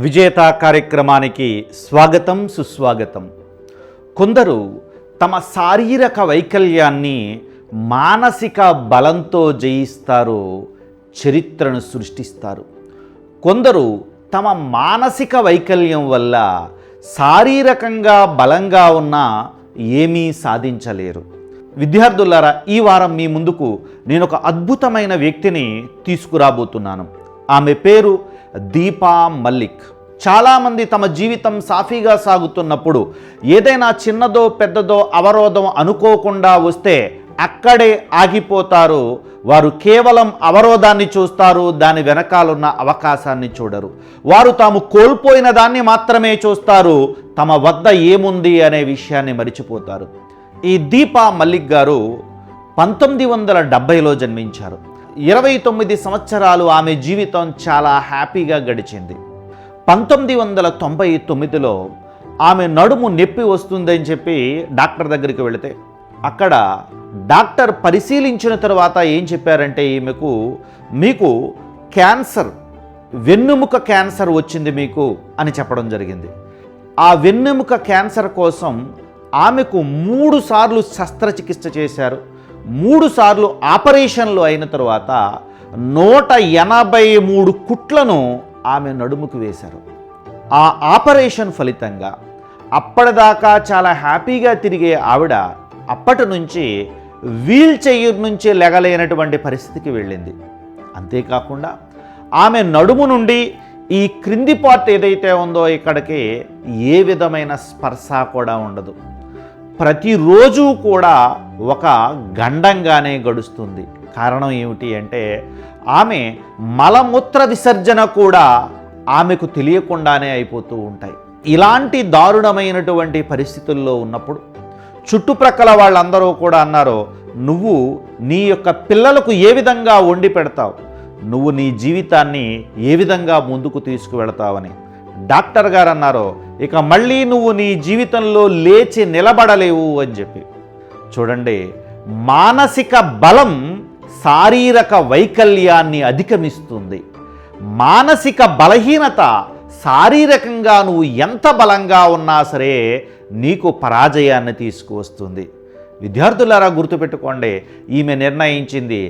విజేత కార్యక్రమానికి స్వాగతం సుస్వాగతం. కొందరు తమ శారీరక వైకల్యాన్ని మానసిక బలంతో జయిస్తారు చరిత్రను సృష్టిస్తారు. కొందరు తమ మానసిక వైకల్యం వల్ల శారీరకంగా బలంగా ఉన్న ఏమీ సాధించలేరు. విద్యార్థులారా ఈ వారం మీ ముందుకు నేను ఒక అద్భుతమైన వ్యక్తిని తీసుకురాబోతున్నాను. ఆమె పేరు దీపా మల్లిక్. చాలామంది తమ జీవితం సాఫీగా సాగుతున్నప్పుడు ఏదైనా చిన్నదో పెద్దదో అవరోధం అనుకోకుండా వస్తే అక్కడే ఆగిపోతారు. వారు కేవలం అవరోధాన్ని చూస్తారు దాని వెనకాలన్న అవకాశాన్ని చూడరు. వారు తాము కోల్పోయిన దాన్ని మాత్రమే చూస్తారు తమ వద్ద ఏముంది అనే విషయాన్ని మరిచిపోతారు. ఈ దీపా మల్లిక్ గారు పంతొమ్మిది వందల డెబ్బైలో జన్మించారు. ఇరవై తొమ్మిది సంవత్సరాలు ఆమె జీవితం చాలా హ్యాపీగా గడిచింది. పంతొమ్మిది వందల తొంభై తొమ్మిదిలో ఆమె నడుము నొప్పి వస్తుందని చెప్పి డాక్టర్ దగ్గరికి వెళితే అక్కడ డాక్టర్ పరిశీలించిన తర్వాత ఏం చెప్పారంటే ఈమెకు మీకు క్యాన్సర్ వెన్నుముక క్యాన్సర్ వచ్చింది మీకు అని చెప్పడం జరిగింది. ఆ వెన్నెముక క్యాన్సర్ కోసం ఆమెకు మూడు సార్లు శస్త్రచికిత్స చేశారు. మూడుసార్లు ఆపరేషన్లు అయిన తరువాత నూట ఎనభై మూడు కుట్లను ఆమె నడుముకు వేశారు. ఆ ఆపరేషన్ ఫలితంగా అప్పటిదాకా చాలా హ్యాపీగా తిరిగే ఆవిడ అప్పటి నుంచి వీల్ చైర్ నుంచి లెగలేనటువంటి పరిస్థితికి వెళ్ళింది. అంతేకాకుండా ఆమె నడుము నుండి ఈ క్రింది పార్ట్ ఏదైతే ఉందో ఇక్కడికి ఏ విధమైన స్పర్శ కూడా ఉండదు. ప్రతిరోజు కూడా ఒక గండంగానే గడుస్తుంది. కారణం ఏమిటి అంటే ఆమె మలమూత్ర విసర్జన కూడా ఆమెకు తెలియకుండానే అయిపోతూ ఉంటాయి. ఇలాంటి దారుణమైనటువంటి పరిస్థితుల్లో ఉన్నప్పుడు చుట్టుప్రక్కల వాళ్ళందరూ కూడా అన్నారు నువ్వు నీ యొక్క పిల్లలకు ఏ విధంగా వండి పెడతావు? నువ్వు నీ జీవితాన్ని ఏ విధంగా ముందుకు తీసుకువెళతావని? డాక్టర్ గారు అన్నారు ఇక మళ్ళీ నువ్వు నీ జీవితంలో లేచి నిలబడలేవు అని చెప్పి. చూడండి మానసిక బలం శారీరక వైకల్యాన్ని అధిగమిస్తుంది. మానసిక బలహీనత శారీరకంగా నువ్వు ఎంత బలంగా ఉన్నా సరే నీకు పరాజయాన్ని తీసుకువస్తుంది. విద్యార్థులారా గుర్తుపెట్టుకోండి ఈమె నిర్ణయించింది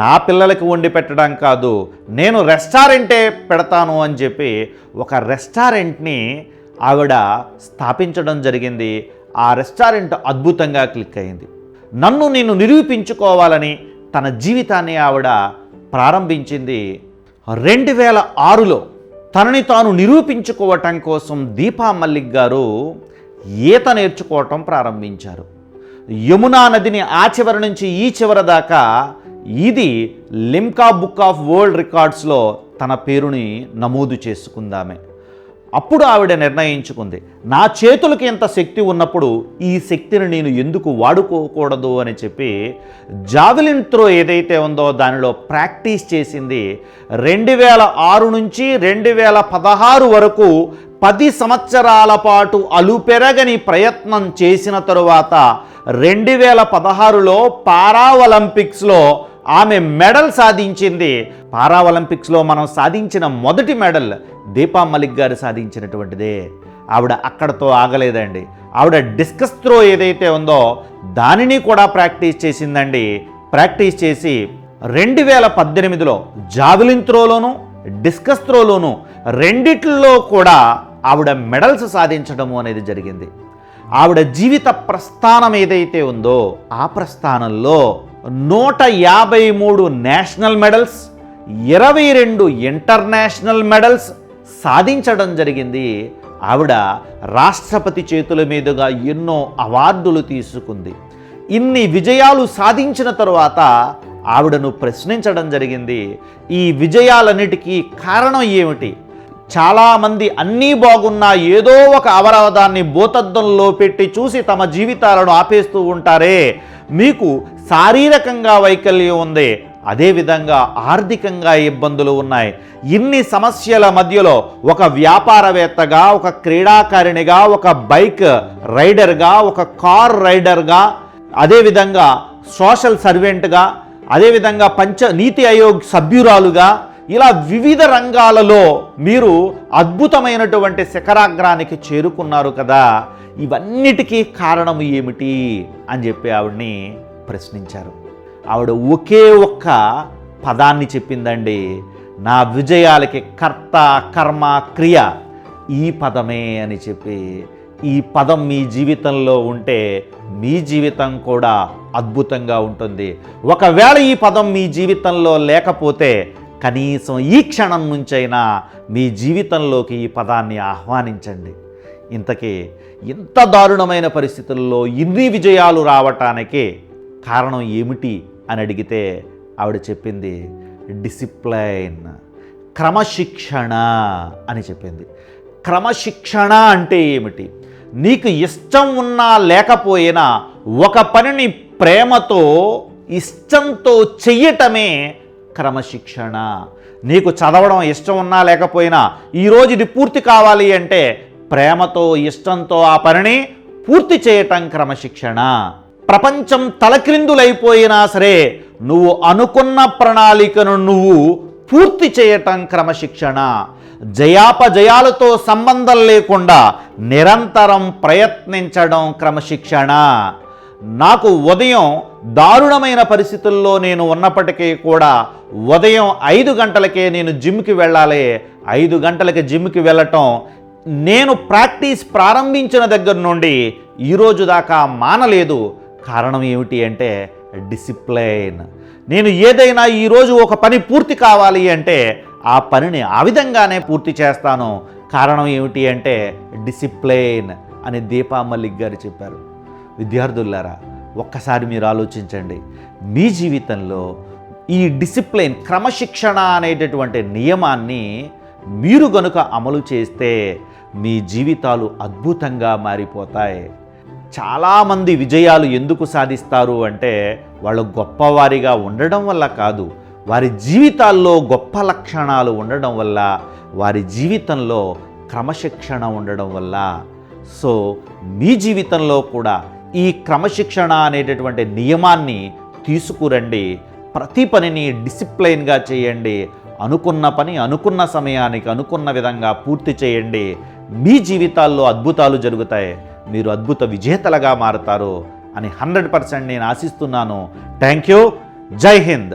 నా పిల్లలకి వండి పెట్టడం కాదు నేను రెస్టారెంటే పెడతాను అని చెప్పి ఒక రెస్టారెంట్ని ఆవిడ స్థాపించడం జరిగింది. ఆ రెస్టారెంట్ అద్భుతంగా క్లిక్ అయింది. నన్ను నేను నిరూపించుకోవాలని తన జీవితాన్ని ఆవిడ ప్రారంభించింది. రెండు వేల ఆరులో తనని తాను నిరూపించుకోవటం కోసం దీపా మల్లిక్ గారు ఈత నేర్చుకోవటం ప్రారంభించారు. యమునా నదిని ఆ చివరి నుంచి ఈ చివరి దాకా ఇది లిమ్కా బుక్ ఆఫ్ వరల్డ్ రికార్డ్స్లో తన పేరుని నమోదు చేసుకుందామే. అప్పుడు ఆవిడ నిర్ణయించుకుంది. నా చేతులకి ఎంత శక్తి ఉన్నప్పుడు ఈ శక్తిని నేను ఎందుకు వాడుకోకూడదు అని చెప్పి జావెలిన్ త్రో ఏదైతే ఉందో దానిలో ప్రాక్టీస్ చేసింది రెండు వేల ఆరు నుంచి రెండు వేల పదహారు వరకు పది సంవత్సరాల పాటు అలుపెరగని ప్రయత్నం చేసిన తరువాత రెండు వేల పదహారులో పారా ఒలింపిక్స్లో ఆమె మెడల్ సాధించింది. పారా ఒలింపిక్స్లో మనం సాధించిన మొదటి మెడల్ దీపా మలిక్ గారు సాధించినటువంటిదే. ఆవిడ అక్కడతో ఆగలేదండి. ఆవిడ డిస్కస్ త్రో ఏదైతే ఉందో దానిని కూడా ప్రాక్టీస్ చేసిందండి. ప్రాక్టీస్ చేసి రెండు వేల పద్దెనిమిదిలో జావెలిన్ త్రోలోను డిస్కస్ త్రోలోను రెండిట్లో కూడా ఆవిడ మెడల్స్ సాధించడము అనేది జరిగింది. ఆవిడ జీవిత ప్రస్థానం ఏదైతే ఉందో ఆ ప్రస్థానంలో నూట యాభై మూడు నేషనల్ మెడల్స్ ఇరవై రెండు ఇంటర్నేషనల్ మెడల్స్ సాధించడం జరిగింది. ఆవిడ రాష్ట్రపతి చేతుల మీదుగా ఎన్నో అవార్డులు తీసుకుంది. ఇన్ని విజయాలు సాధించిన తరువాత ఆవిడను ప్రశ్నించడం జరిగింది. ఈ విజయాలన్నిటికీ కారణం ఏమిటి? చాలామంది అన్నీ బాగున్నా ఏదో ఒక అవరోధాన్ని భూతద్దంలో పెట్టి చూసి తమ జీవితాలను ఆపేస్తూ ఉంటారే. మీకు శారీరకంగా వైకల్యం ఉంది. అదేవిధంగా ఆర్థికంగా ఇబ్బందులు ఉన్నాయి. ఇన్ని సమస్యల మధ్యలో ఒక వ్యాపారవేత్తగా ఒక క్రీడాకారిణిగా ఒక బైక్ రైడర్గా ఒక కార్ రైడర్గా అదేవిధంగా సోషల్ సర్వెంట్గా అదేవిధంగా పంచ నీతి ఆయోగ్ సభ్యురాలుగా ఇలా వివిధ రంగాలలో మీరు అద్భుతమైనటువంటి శిఖరాగ్రానికి చేరుకున్నారు కదా. ఇవన్నిటికీ కారణం ఏమిటి అని చెప్పి ఆవిడ్ని ప్రశ్నించారు. ఆవిడ ఒకే ఒక్క పదాన్ని చెప్పిందండి. నా విజయాలకి కర్త కర్మ క్రియ ఈ పదమే అని చెప్పి. ఈ పదం మీ జీవితంలో ఉంటే మీ జీవితం కూడా అద్భుతంగా ఉంటుంది. ఒకవేళ ఈ పదం మీ జీవితంలో లేకపోతే కనీసం ఈ క్షణం నుంచైనా మీ జీవితంలోకి ఈ పదాన్ని ఆహ్వానించండి. ఇంతకీ ఇంత దారుణమైన పరిస్థితుల్లో ఇన్ని విజయాలు రావటానికి కారణం ఏమిటి అని అడిగితే ఆవిడ చెప్పింది డిసిప్లైన్ క్రమశిక్షణ అని చెప్పింది. క్రమశిక్షణ అంటే ఏమిటి? నీకు ఇష్టం ఉన్నా లేకపోయినా ఒక పనిని ప్రేమతో ఇష్టంతో చెయ్యటమే క్రమశిక్షణ. నీకు చదవడం ఇష్టం ఉన్నా లేకపోయినా ఈరోజు ఇది పూర్తి కావాలి అంటే ప్రేమతో ఇష్టంతో ఆ పనిని పూర్తి చేయటం క్రమశిక్షణ. ప్రపంచం తలక్రిందులైపోయినా సరే నువ్వు అనుకున్న ప్రణాళికను నువ్వు పూర్తి చేయటం క్రమశిక్షణ. జయాపజయాలతో సంబంధం లేకుండా నిరంతరం ప్రయత్నించడం క్రమశిక్షణ. నాకు ఉదయం దారుణమైన పరిస్థితుల్లో నేను ఉన్నప్పటికీ కూడా ఉదయం ఐదు గంటలకే నేను జిమ్కి వెళ్ళాలి. ఐదు గంటలకి జిమ్కి వెళ్ళటం నేను ప్రాక్టీస్ ప్రారంభించిన దగ్గర నుండి ఈరోజు దాకా మానలేదు. కారణం ఏమిటి అంటే డిసిప్లైన్. నేను ఏదైనా ఈరోజు ఒక పని పూర్తి కావాలి అంటే ఆ పనిని ఆ విధంగానే పూర్తి చేస్తాను. కారణం ఏమిటి అంటే డిసిప్లైన్ అని దీపా మల్లిక్ గారు చెప్పారు. విద్యార్థులారా ఒక్కసారి మీరు ఆలోచించండి. మీ జీవితంలో ఈ డిసిప్లైన్ క్రమశిక్షణ అనేటటువంటి నియమాన్ని మీరు గనుక అమలు చేస్తే మీ జీవితాలు అద్భుతంగా మారిపోతాయి. చాలామంది విజయాలు ఎందుకు సాధిస్తారు అంటే వాళ్ళు గొప్పవారిగా ఉండడం వల్ల కాదు. వారి జీవితాల్లో గొప్ప లక్షణాలు ఉండడం వల్ల వారి జీవితంలో క్రమశిక్షణ ఉండడం వల్ల. సో మీ జీవితంలో కూడా ఈ క్రమశిక్షణ అనేటటువంటి నియమాన్ని తీసుకురండి. ప్రతి పనిని డిసిప్లైన్గా చేయండి. అనుకున్న పని అనుకున్న సమయానికి అనుకున్న విధంగా పూర్తి చేయండి. మీ జీవితాల్లో అద్భుతాలు జరుగుతాయి. మీరు అద్భుత విజేతలుగా మారతారు అని హండ్రెడ్ పర్సెంట్ నేను ఆశిస్తున్నాను. Thank you. జై హింద్.